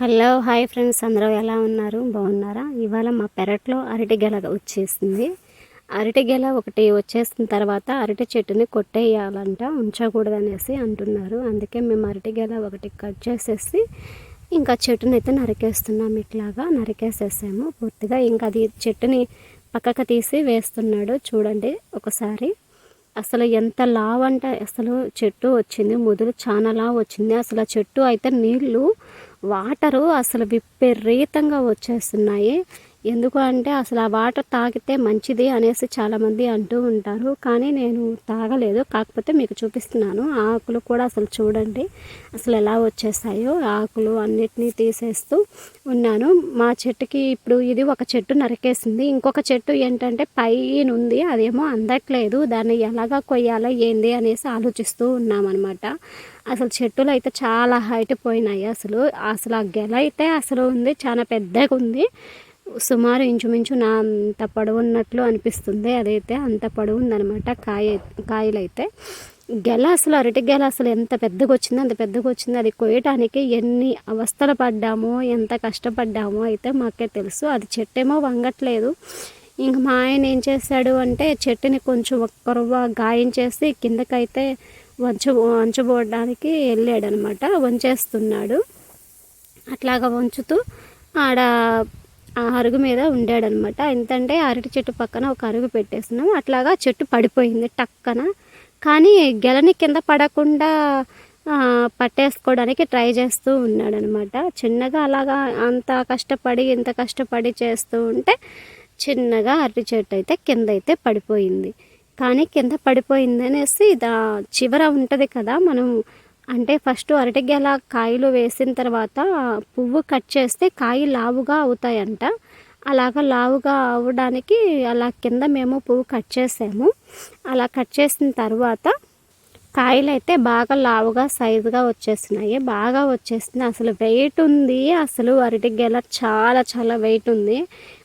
Hello hi friends. అందరూ ఎలా ఉన్నారు? బాగున్నారా? ఇవాళ మా పెరట్లో అరటి గెల వచ్చేసింది. అరటి గెల ఒకటి వచ్చేసిన తర్వాత అరటి చెట్టుని కొట్టేయాలంట ఉంచకూడదనేసి అంటున్నారు. అందుకే మేము అరటి గెల ఒకటి కట్ చేసేసి ఇంకా చెట్టుని అయితే నరికేస్తున్నాం ఇట్లాగా. నరికేసేసాము. పూర్తిగా ఇంకా అది చెట్టుని పక్కకు తీసి వేస్తున్నాడు. చూడండి ఒకసారి. అసలు ఎంత లావ్ అంటే అసలు చెట్టు వచ్చింది. ముదురు చాలా లావ్ వచ్చింది. అసలు ఆ చెట్టు అయితే నీళ్ళు వాటరు అసలు విపరీతంగా వచ్చేస్తున్నాయి. ఎందుకు అంటే అసలు ఆ వాటర్ తాగితే మంచిది అనేసి చాలామంది అంటూ ఉంటారు. కానీ నేను తాగలేదు. కాకపోతే మీకు చూపిస్తున్నాను. ఆకులు కూడా అసలు చూడండి. అసలు ఎలా వచ్చేసాయో ఆకులు అన్నిటినీ తీసేస్తూ ఉన్నాను. మా చెట్టుకి ఇప్పుడు ఇది ఒక చెట్టు నరికేసింది. ఇంకొక చెట్టు ఏంటంటే పైన ఉంది. అదేమో అందట్లేదు. దాన్ని ఎలాగా కొయ్యాలో ఏంది అనేసి ఆలోచిస్తూ ఉన్నామన్నమాట. అసలు చెట్టులు అయితే చాలా హైట్ పోయినాయి అసలు. అసలు ఆ గెల అయితే అసలు ఉంది. చాలా పెద్దగా ఉంది. సుమారు ఇంచుమించు నా అంత పొడవు ఉన్నట్లు అనిపిస్తుంది. అదైతే అంత పొడవు ఉందనమాట కాయ కాయలు అయితే అసలు అరటి గెలాసులు అసలు ఎంత పెద్దగా వచ్చిందో అంత పెద్దగా వచ్చిందో అది కొయ్యటానికి ఎన్ని అవస్థలు పడ్డామో ఎంత కష్టపడ్డామో అయితే మాకే తెలుసు. అది చెట్టేమో వంగట్లేదు. ఇంక మా ఆయన ఏం చేశాడు అంటే చెట్టుని కొంచెం ఒక్కరువ గాయం చేసి కిందకైతే వంచు వంచబోవడానికి వెళ్ళాడనమాట వంచేస్తున్నాడు. అట్లాగా వంచుతూ ఆడ ఆ అరుగు మీద ఉండాడనమాట. ఎంతంటే అరటి చెట్టు పక్కన ఒక అరుగు పెట్టేస్తున్నాం. అట్లాగా చెట్టు పడిపోయింది టక్కన. కానీ గెలని కింద పడకుండా పట్టేసుకోవడానికి ట్రై చేస్తూ ఉన్నాడనమాట. చిన్నగా అలాగా అంత కష్టపడి ఇంత కష్టపడి చేస్తూ ఉంటే చిన్నగా అరటి చెట్టు అయితే కింద అయితే పడిపోయింది. కానీ కింద పడిపోయింది అనేసి దా చివర ఉంటుంది కదా మనం అంటే ఫస్ట్ అరటిగెల కాయలు వేసిన తర్వాత పువ్వు కట్ చేస్తే కాయ లావుగా అవుతాయంట. అలాగ లావుగా అవ్వడానికి అలా కింద మేము పువ్వు కట్ చేసాము. అలా కట్ చేసిన తర్వాత కాయలు అయితే బాగా లావుగా సైజుగా వచ్చేసినాయి. బాగా వచ్చేసింది అసలు వెయిట్ ఉంది. అసలు అరటి గెల చాలా చాలా వెయిట్ ఉంది.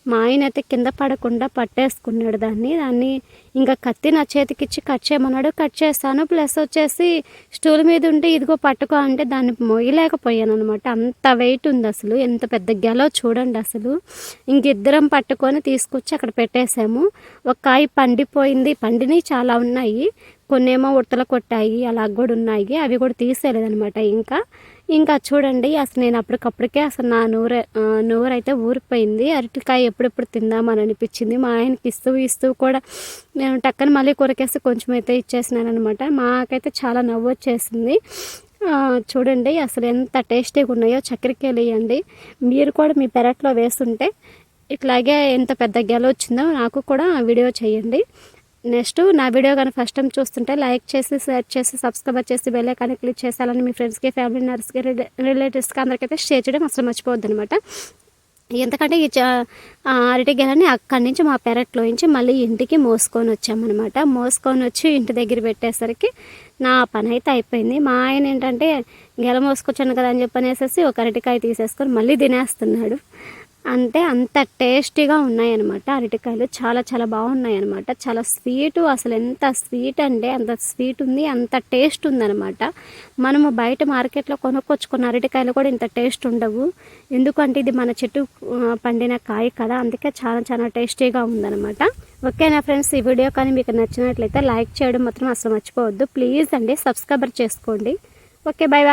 మా ఆయన అయితే కింద పడకుండా పట్టేసుకున్నాడు దాన్ని. దాన్ని ఇంకా కత్తి నా చేతికిచ్చి కట్ చేయమన్నాడు. కట్ చేస్తాను. ప్లస్ వచ్చేసి స్టూల్ మీద ఉంటే ఇదిగో పట్టుకో అంటే దాన్ని మొయ్యలేకపోయాను అనమాట అంత వెయిట్ ఉంది అసలు. ఎంత పెద్ద గెలో చూడండి అసలు. ఇంకిద్దరం పట్టుకొని తీసుకొచ్చి అక్కడ పెట్టేశాము. ఒక కాయ పండిపోయింది. పండిని చాలా ఉన్నాయి. కొన్నేమో ఉడతలు కొట్టాయి. అలా కూడా ఉన్నాయి. అవి కూడా తీసేయలేదనమాట ఇంకా ఇంకా చూడండి అసలు నేను అప్పటికప్పటికే అసలు నా నూరు నూరు అయితే ఊరిపోయింది. అరటికాయ ఎప్పుడెప్పుడు తిందామని అనిపించింది. మా ఆయనకి ఇస్తూ ఇస్తూ కూడా నేను టక్కన మళ్ళీ కొరకేసి కొంచెం అయితే ఇచ్చేసినాను అనమాట మాకైతే చాలా నవ్వు వచ్చేసింది. చూడండి అసలు ఎంత టేస్టీగా ఉన్నాయో చక్కెరకేలు వేయండి మీరు కూడా మీ పెరట్లో వేస్తుంటే ఇట్లాగే ఎంత పెద్ద గెల వచ్చిందో నాకు కూడా వీడియో చేయండి. నెక్స్ట్ నా వీడియో కానీ ఫస్ట్ టైం చూస్తుంటే లైక్ చేసి షేర్ చేసి సబ్స్క్రైబ్ చేసి బెల్లే కానీ క్లిక్ చేసాలని మీ ఫ్రెండ్స్కి ఫ్యామిలీ నర్స్కి రిలేటివ్స్కి అందరికైతే షేర్ చేయడం అసలు మర్చిపోవద్దు అనమాట ఎందుకంటే ఈ అరటి గెలని అక్కడి నుంచి మా పెరట్లో నుంచి మళ్ళీ ఇంటికి మోసుకొని వచ్చామన్నమాట. మోసుకొని వచ్చి ఇంటి దగ్గర పెట్టేసరికి నా పని అయితే అయిపోయింది. మా ఆయన ఏంటంటే గెల మోసుకొచ్చాను కదా అని చెప్పనేసేసి ఒక అరటికాయ తీసేసుకొని మళ్ళీ తినేస్తున్నాడు. అంటే అంత టేస్టీగా ఉన్నాయన్నమాట. అరటికాయలు చాలా చాలా బాగున్నాయి అనమాట చాలా స్వీట్ అసలు ఎంత స్వీట్ అంటే అంత స్వీట్ ఉంది అంత టేస్ట్ ఉందన్నమాట. మనము బయట మార్కెట్లో కొనుక్కొచ్చుకున్న అరటికాయలు కూడా ఇంత టేస్ట్ ఉండవు. ఎందుకంటే ఇది మన చెట్టు పండిన కాయ కదా అందుకే చాలా చాలా టేస్టీగా ఉందన్నమాట. ఓకేనా ఫ్రెండ్స్? ఈ వీడియో కానీ మీకు నచ్చినట్లయితే లైక్ చేయడం మాత్రం అసలు మర్చిపోవద్దు. ప్లీజ్ అండి సబ్స్క్రైబర్ చేసుకోండి. Okay bye bye